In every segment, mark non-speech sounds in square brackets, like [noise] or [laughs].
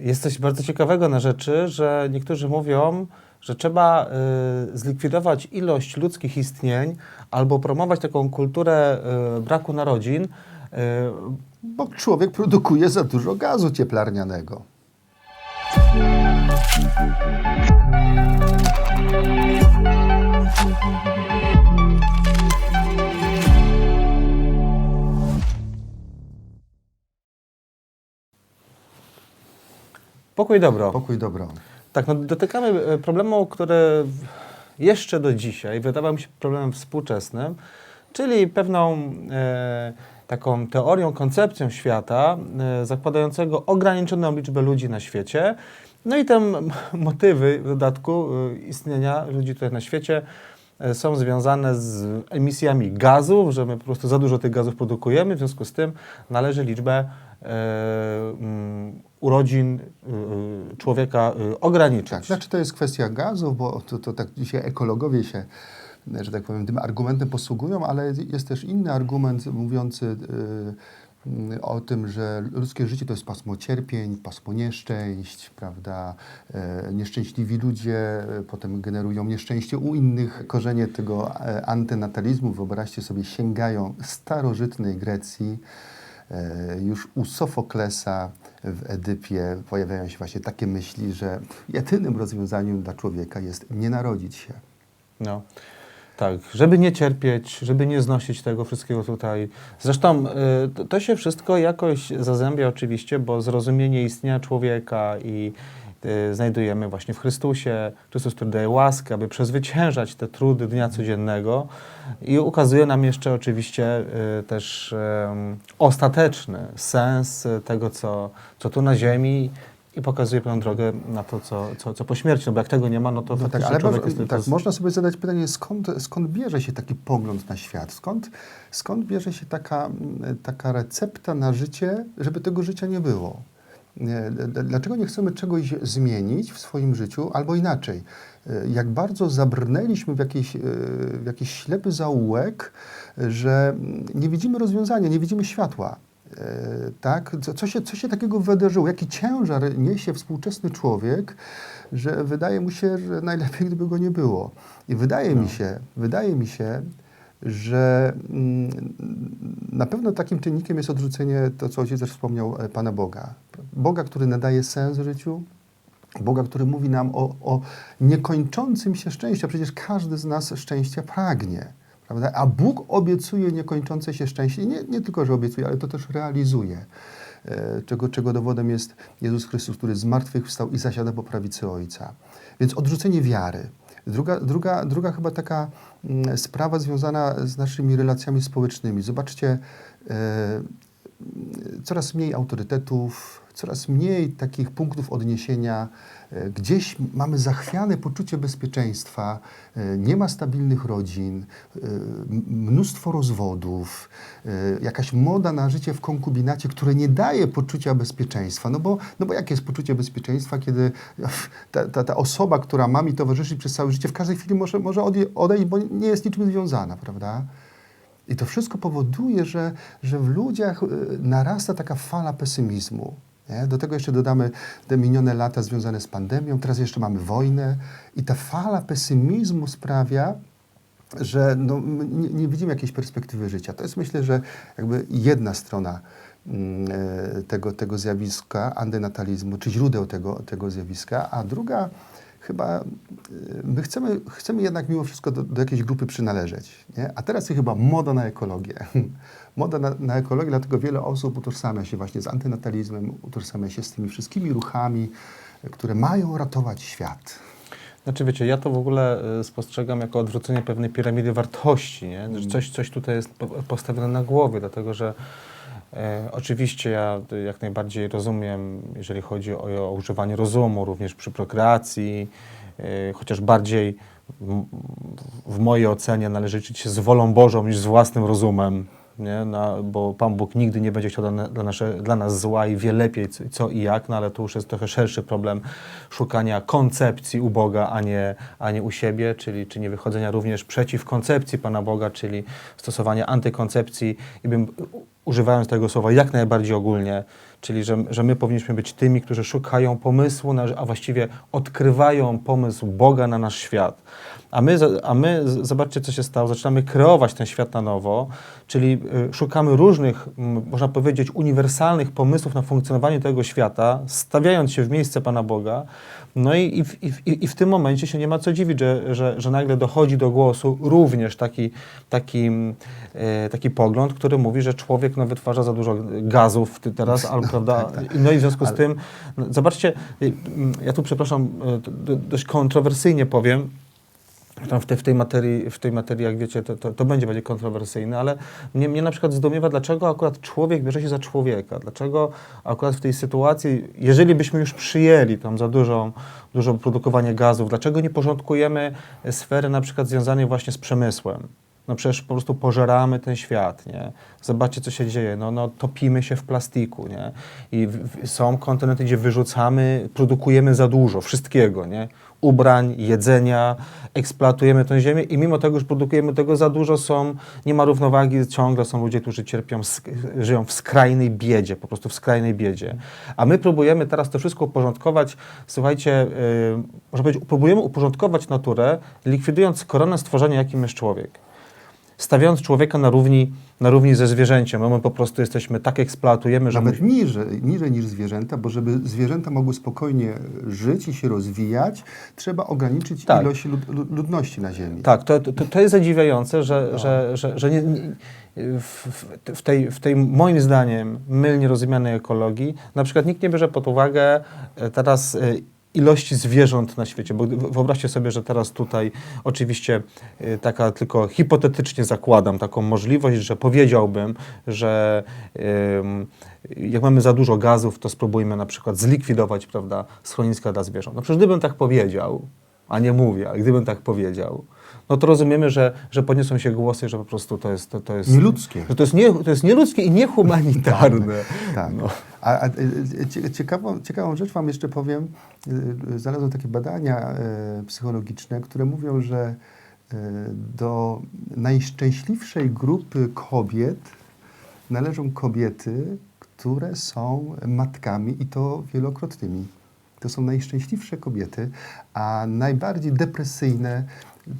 Jest coś bardzo ciekawego na rzeczy, że niektórzy mówią, że trzeba y, zlikwidować ilość ludzkich istnień albo promować taką kulturę y, braku narodzin. Y, Bo człowiek produkuje za dużo gazu cieplarnianego. Pokój dobro. Pokój dobro. Tak, no, dotykamy e, problemu, który jeszcze do dzisiaj wydawał mi się problemem współczesnym, czyli pewną e, taką teorią, koncepcją świata e, zakładającego ograniczoną liczbę ludzi na świecie. No i te motywy w dodatku e, istnienia ludzi tutaj na świecie e, są związane z emisjami gazów, że my po prostu za dużo tych gazów produkujemy, w związku z tym należy liczbę urodzin y, y, człowieka y, ograniczyć. Tak, znaczy to jest kwestia gazów, bo to, to tak dzisiaj ekologowie się, że tak powiem, tym argumentem posługują, ale jest też inny argument mówiący o tym, że ludzkie życie to jest pasmo cierpień, pasmo nieszczęść, prawda? E, Nieszczęśliwi ludzie e, potem generują nieszczęście u innych. Korzenie tego e, antynatalizmu, wyobraźcie sobie, sięgają starożytnej Grecji. E, Już u Sofoklesa w Edypie pojawiają się właśnie takie myśli, że jedynym rozwiązaniem dla człowieka jest nie narodzić się. No. Tak, żeby nie cierpieć, żeby nie znosić tego wszystkiego tutaj. Zresztą y, to- się wszystko jakoś zazębia oczywiście, bo zrozumienie istnienia człowieka i znajdujemy właśnie w Chrystusie. Chrystus, który daje łaskę, aby przezwyciężać te trudy dnia codziennego i ukazuje nam jeszcze oczywiście y, też ostateczny sens y, tego, co, co tu na ziemi i pokazuje pewną drogę na to, co, co, co po śmierci. No bo jak tego nie ma, no to No tak, ale człowiek jest tak, z- można sobie zadać pytanie, skąd, skąd bierze się taki pogląd na świat? Skąd, skąd bierze się taka, taka recepta na życie, żeby tego życia nie było? Dlaczego nie chcemy czegoś zmienić w swoim życiu, albo inaczej? E, Jak bardzo zabrnęliśmy w jakiś, e, w jakiś ślepy zaułek, że nie widzimy rozwiązania, nie widzimy światła. E, Tak? Co, się, co się takiego wydarzyło? Jaki ciężar niesie współczesny człowiek, że wydaje mu się, że najlepiej, gdyby go nie było. I wydaje mi się, wydaje mi się, że mm, na pewno takim czynnikiem jest odrzucenie, to co ojciec też wspomniał, e, Pana Boga. Boga, który nadaje sens życiu, Boga, który mówi nam o, o niekończącym się szczęściu. Przecież każdy z nas szczęścia pragnie. Prawda? A Bóg obiecuje niekończące się szczęście. I nie, nie tylko, że obiecuje, ale to też realizuje. E, Czego, czego dowodem jest Jezus Chrystus, który z martwych wstał i zasiada po prawicy Ojca. Więc odrzucenie wiary. Druga, druga, druga chyba taka mm, sprawa związana z naszymi relacjami społecznymi. Zobaczcie, e, coraz mniej autorytetów, coraz mniej takich punktów odniesienia. E, Gdzieś mamy zachwiane poczucie bezpieczeństwa, e, nie ma stabilnych rodzin, e, mnóstwo rozwodów, jakaś moda na życie w konkubinacie, które nie daje poczucia bezpieczeństwa. No bo, no bo jakie jest poczucie bezpieczeństwa, kiedy ta, ta, ta osoba, która ma mi towarzyszyć przez całe życie, w każdej chwili może, może odejść, bo nie jest niczym związana, prawda? I to wszystko powoduje, że, że w ludziach narasta taka fala pesymizmu. Nie? Do tego jeszcze dodamy te minione lata związane z pandemią, teraz jeszcze mamy wojnę i ta fala pesymizmu sprawia, że no, nie, nie widzimy jakiejś perspektywy życia. To jest myślę, że jakby jedna strona mm, e, tego, tego zjawiska, antynatalizmu, czy źródeł tego, tego zjawiska, a druga chyba e, my chcemy, chcemy jednak mimo wszystko do, do jakiejś grupy przynależeć. Nie? A teraz jest chyba moda na ekologię. [laughs] Moda na, na ekologię, dlatego wiele osób utożsamia się właśnie z antynatalizmem, utożsamia się z tymi wszystkimi ruchami, które mają ratować świat. Znaczy wiecie, ja to w ogóle y, spostrzegam jako odwrócenie pewnej piramidy wartości, nie? że coś, coś tutaj jest po- postawione na głowie, dlatego że e, oczywiście ja jak najbardziej rozumiem, jeżeli chodzi o, o używanie rozumu, również przy prokreacji, y, chociaż bardziej w, mojej ocenie należy liczyć się z wolą Bożą niż z własnym rozumem. Nie? No, bo Pan Bóg nigdy nie będzie chciał dla, dla, nasze, dla nas zła i wie lepiej co, co i jak, no ale to już jest trochę szerszy problem szukania koncepcji u Boga, a nie, a nie u siebie, czyli, czyli wychodzenia również przeciw koncepcji Pana Boga, czyli stosowania antykoncepcji i bym używając tego słowa jak najbardziej ogólnie, czyli że, że my powinniśmy być tymi, którzy szukają pomysłu, na, a właściwie odkrywają pomysł Boga na nasz świat. A my, a my, zobaczcie, co się stało, zaczynamy kreować ten świat na nowo, czyli y, szukamy różnych, można powiedzieć, uniwersalnych pomysłów na funkcjonowanie tego świata, stawiając się w miejsce Pana Boga. No i, i, i, i w tym momencie się nie ma co dziwić, że, że, że nagle dochodzi do głosu również taki, taki, e, taki pogląd, który mówi, że człowiek no, wytwarza za dużo gazów ty- teraz, albo, prawda? [laughs] No i w związku z tym, no, zobaczcie, y, m, ja tu przepraszam, y, dość kontrowersyjnie powiem, tam w, tej, w, tej materii, w tej materii, jak wiecie, to, to, to będzie będzie kontrowersyjne, ale mnie, mnie na przykład zdumiewa, dlaczego akurat człowiek bierze się za człowieka. Dlaczego akurat w tej sytuacji, jeżeli byśmy już przyjęli tam za dużą, dużo produkowanie gazów, dlaczego nie porządkujemy sfery na przykład związanej właśnie z przemysłem? No przecież po prostu pożeramy ten świat, nie? Zobaczcie, co się dzieje. No, no topimy się w plastiku, nie? I w, są kontynenty, gdzie wyrzucamy, produkujemy za dużo wszystkiego, nie? Ubrań, jedzenia, eksploatujemy tę ziemię i mimo tego, że produkujemy tego za dużo, są, nie ma równowagi, ciągle są ludzie, którzy cierpią, żyją w skrajnej biedzie, po prostu w skrajnej biedzie. A my próbujemy teraz to wszystko uporządkować, słuchajcie, yy, można powiedzieć, próbujemy uporządkować naturę, likwidując koronę stworzenia, jakim jest człowiek stawiając człowieka na równi, na równi ze zwierzęciem. No my po prostu jesteśmy, tak eksploatujemy, że Nawet my, niżej, niżej niż zwierzęta, bo żeby zwierzęta mogły spokojnie żyć i się rozwijać, trzeba ograniczyć Tak. ilość lud, lud- ludności na Ziemi. Tak, to, to, to jest zadziwiające, No. że, że, że, że nie, nie, w, w- w, tej, w tej, moim zdaniem, mylnie rozumianej ekologii, na przykład nikt nie bierze pod uwagę e, teraz e, ilości zwierząt na świecie, bo wyobraźcie sobie, że teraz tutaj oczywiście e, taka tylko hipotetycznie zakładam taką możliwość, że powiedziałbym, że jak mamy za dużo gazów, to spróbujmy na przykład zlikwidować, prawda, schroniska dla zwierząt. No przecież gdybym tak powiedział, a nie mówię, ale gdybym tak powiedział, no to rozumiemy, że, że podniosą się głosy, że po prostu to jest... To, to jest Nieludzkie. Że to jest, nie, to jest nieludzkie i niehumanitarne. Tak. No. A, a e, cie- ciekawą, ciekawą rzecz Wam jeszcze powiem. E, Znalazłem takie badania e, psychologiczne, które mówią, że do najszczęśliwszej grupy kobiet należą kobiety, które są matkami i to wielokrotnymi. To są najszczęśliwsze kobiety, a najbardziej depresyjne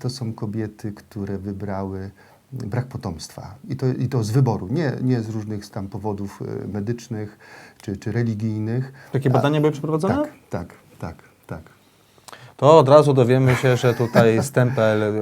to są kobiety, które wybrały brak potomstwa. I to, i to z wyboru, nie, nie z różnych tam powodów e, medycznych czy, czy religijnych. Takie A- badania były przeprowadzone? Tak, tak, tak, tak. To od razu dowiemy się, że tutaj stempel e,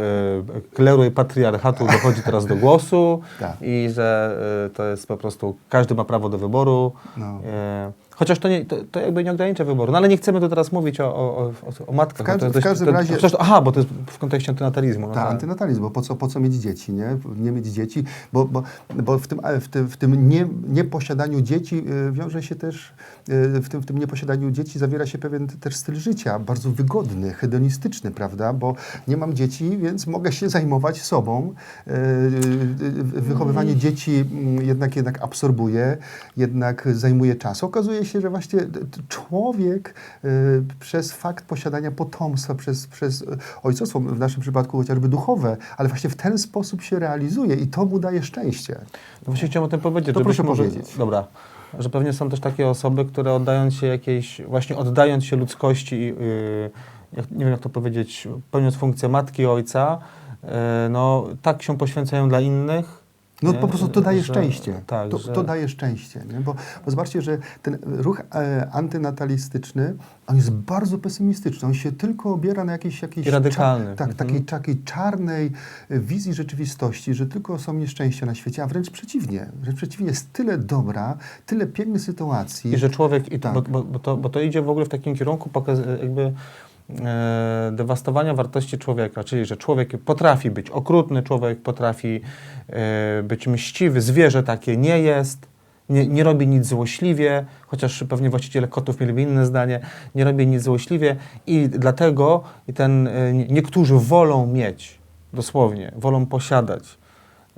kleru i patriarchatu dochodzi teraz do głosu Tak. i że e, to jest po prostu, każdy ma prawo do wyboru. No. E, chociaż to, nie, to, to jakby nie ogranicza wyboru. No ale nie chcemy tu teraz mówić o, o, o, o matkach. W bo to w każdym to, razie- przecież aha, bo to jest w kontekście antynatalizmu. No Tak, tak. antynatalizm, bo po co, po co mieć dzieci, nie? Nie mieć dzieci, bo, bo, bo w tym, w tym, w tym nie, nieposiadaniu dzieci y, wiąże się też, y, w tym, w tym nieposiadaniu dzieci zawiera się pewien też styl życia, bardzo wygodny, hedonistyczny, prawda? Bo nie mam dzieci, więc mogę się zajmować sobą. Y, Wychowywanie dzieci mm, jednak, jednak absorbuje, jednak zajmuje czas. Okazuje się, że właśnie człowiek y, przez fakt posiadania potomstwa, przez, przez y, ojcostwo, w naszym przypadku chociażby duchowe, ale właśnie w ten sposób się realizuje i to mu daje szczęście. No właśnie chciałem o tym powiedzieć. To proszę może, powiedzieć. Dobra. Że pewnie są też takie osoby, które oddając się jakiejś, właśnie oddając się ludzkości, yy, jak, nie wiem jak to powiedzieć, pełniąc funkcję matki ojca, yy, no tak się poświęcają dla innych. No nie? po prostu to daje Że- szczęście. Tak, to, że, to daje szczęście. Nie? Bo, bo zobaczcie, że ten ruch e, antynatalistyczny, on jest bardzo pesymistyczny. On się tylko obiera na jakiejś... jakiejś I radykalny. Cza, tak, Mhm. takiej, takiej czarnej e, wizji rzeczywistości, że tylko są nieszczęścia na świecie, a wręcz przeciwnie. Wręcz przeciwnie, jest tyle dobra, tyle pięknych sytuacji. I że człowiek, i Tak. bo, bo, bo, to, bo to idzie w ogóle w takim kierunku jakby e, dewastowania wartości człowieka, czyli że człowiek potrafi być okrutny, człowiek potrafi e, być mściwy, zwierzę takie nie jest, nie, nie robi nic złośliwie, chociaż pewnie właściciele kotów mieliby inne zdanie, nie robi nic złośliwie i dlatego ten, e, nie- niektórzy wolą mieć, dosłownie, wolą posiadać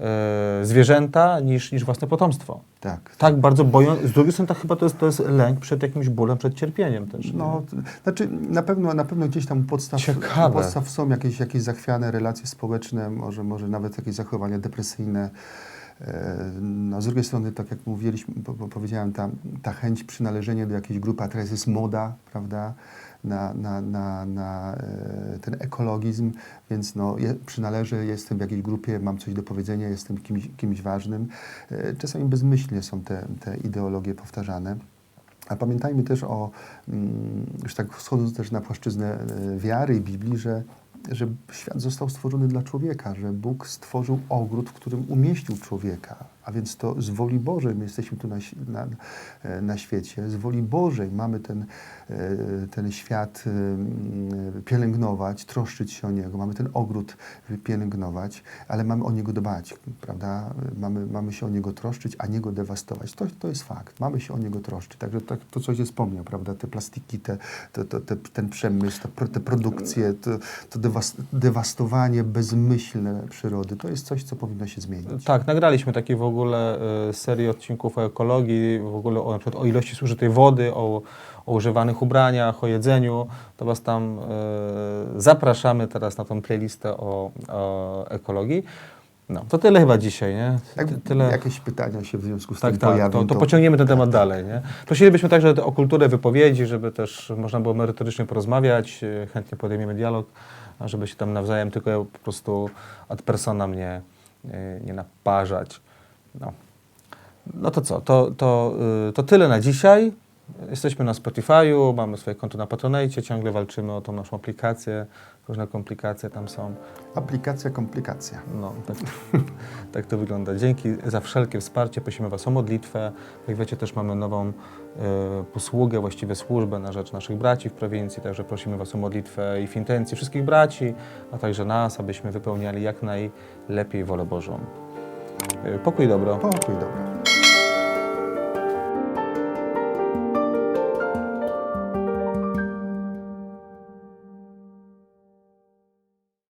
e, zwierzęta niż, niż własne potomstwo tak. tak bardzo boją. Z drugiej strony tak chyba to jest, to jest lęk przed jakimś bólem, przed cierpieniem też. No, znaczy na pewno, na pewno gdzieś tam u podstaw, Ciekawe. u podstaw są jakieś, jakieś zachwiane relacje społeczne, może, może nawet jakieś zachowania depresyjne. E, No, z drugiej strony, tak jak mówiliśmy, po, po, powiedziałem, ta, ta chęć przynależenia do jakiejś grupy, a teraz jest moda, prawda, na, na, na, na e, ten ekologizm, więc no, je, przynależę, jestem w jakiejś grupie, mam coś do powiedzenia, jestem kimś, kimś ważnym. E, Czasami bezmyślnie są te, te ideologie powtarzane. A pamiętajmy też o, mm, już tak schodząc też na płaszczyznę e, wiary i Biblii, że, że świat został stworzony dla człowieka, że Bóg stworzył ogród, w którym umieścił człowieka. A więc to z woli Bożej my jesteśmy tu na, na, e, na świecie. Z woli Bożej mamy ten, e, ten świat e, pielęgnować, troszczyć się o niego. Mamy ten ogród pielęgnować, ale mamy o niego dbać, prawda? Mamy, mamy się o niego troszczyć, a nie go dewastować. To, to jest fakt. Mamy się o niego troszczyć. Także tak, to, co się wspomniał, prawda? Te plastiki, te, te, te, te, ten przemysł, te, te produkcje, to, to dewas, dewastowanie bezmyślne przyrody, to jest coś, co powinno się zmienić. Tak, nagraliśmy taki w ogóle y, serię odcinków o ekologii, w ogóle o, o ilości zużytej wody, o, o używanych ubraniach, o jedzeniu. To Was tam y, zapraszamy teraz na tą playlistę o, o ekologii. No, to tyle chyba dzisiaj, nie? Ty- Tyle. jakieś pytania się w związku z Tak, tym tak, pojawią, to, to pociągniemy ten temat dalej. Nie? Prosilibyśmy także o kulturę wypowiedzi, żeby też można było merytorycznie porozmawiać, e, chętnie podejmiemy dialog, żeby się tam nawzajem tylko po prostu ad personam nie, e, nie naparzać. No. no to co, to, to, y, to tyle na dzisiaj. Jesteśmy na Spotify'u, mamy swoje konto na Patronite, ciągle walczymy o tą naszą aplikację, różne komplikacje tam są. Aplikacja, komplikacja. No, tak, [laughs] tak to wygląda. Dzięki za wszelkie wsparcie. Prosimy Was o modlitwę. Jak wiecie, też mamy nową e, posługę, właściwie służbę na rzecz naszych braci w prowincji, także prosimy Was o modlitwę i w intencji wszystkich braci, a także nas, abyśmy wypełniali jak najlepiej wolę Bożą. Pokój dobro. Pokój, dobra.